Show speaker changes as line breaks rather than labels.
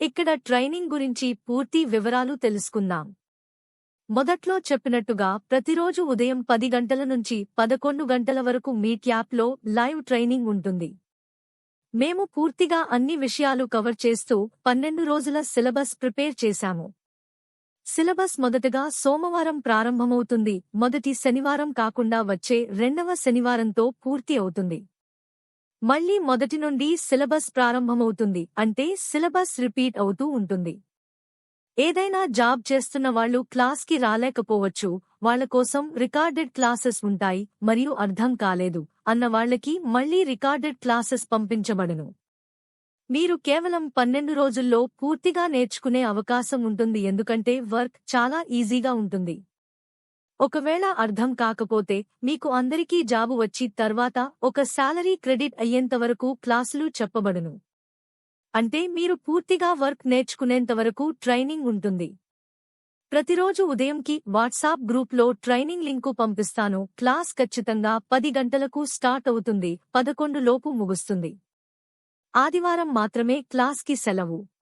ఇక్కడ ట్రైనింగ్ గురించి పూర్తి వివరాలు తెలుసుకుందాం. మొదట్లో చెప్పినట్టుగా ప్రతిరోజు ఉదయం పది గంటల నుంచి పదకొండు గంటల వరకు మీట్ యాప్లో లైవ్ ట్రైనింగ్ ఉంటుంది. మేము పూర్తిగా అన్ని విషయాలు కవర్ చేస్తూ పన్నెండు రోజుల సిలబస్ ప్రిపేర్ చేశాము. సిలబస్ మొదటగా సోమవారం ప్రారంభమవుతుంది. మొదటి శనివారం కాకుండా వచ్చే రెండవ శనివారంతో పూర్తి అవుతుంది. మళ్ళీ మొదటి నుండి సిలబస్ ప్రారంభమవుతుంది అంటే సిలబస్ రిపీట్ అవుతూ ఉంటుంది. ఏదైనా జాబ్ చేస్తున్న వాళ్ళు క్లాస్కి రాలేకపోవచ్చు వాళ్ళ కోసం రికార్డెడ్ క్లాసెస్ ఉంటాయి మరియు అర్థం కాలేదు అన్న వాళ్ళకి మళ్ళీ రికార్డెడ్ క్లాసెస్ పంపించబడను. మీరు కేవలం పన్నెండు రోజుల్లో పూర్తిగా నేర్చుకునే అవకాశం ఉంటుంది ఎందుకంటే వర్క్ చాలా ఈజీగా ఉంటుంది. ఒకవేళ అర్థం కాకపోతే మీకు అందరికీ జాబు వచ్చి తర్వాత ఒక శాలరీ క్రెడిట్ అయ్యేంతవరకు క్లాసులు చెప్పబడును. అంటే మీరు పూర్తిగా వర్క్ నేర్చుకునేంతవరకు ట్రైనింగ్ ఉంటుంది. ప్రతిరోజు ఉదయంకి వాట్సాప్ గ్రూప్లో ట్రైనింగ్ లింకు పంపిస్తాను. క్లాస్ ఖచ్చితంగా పది గంటలకు స్టార్ట్ అవుతుంది. పదకొండు లోపు ముగుస్తుంది. ఆదివారం మాత్రమే క్లాస్కి సెలవు.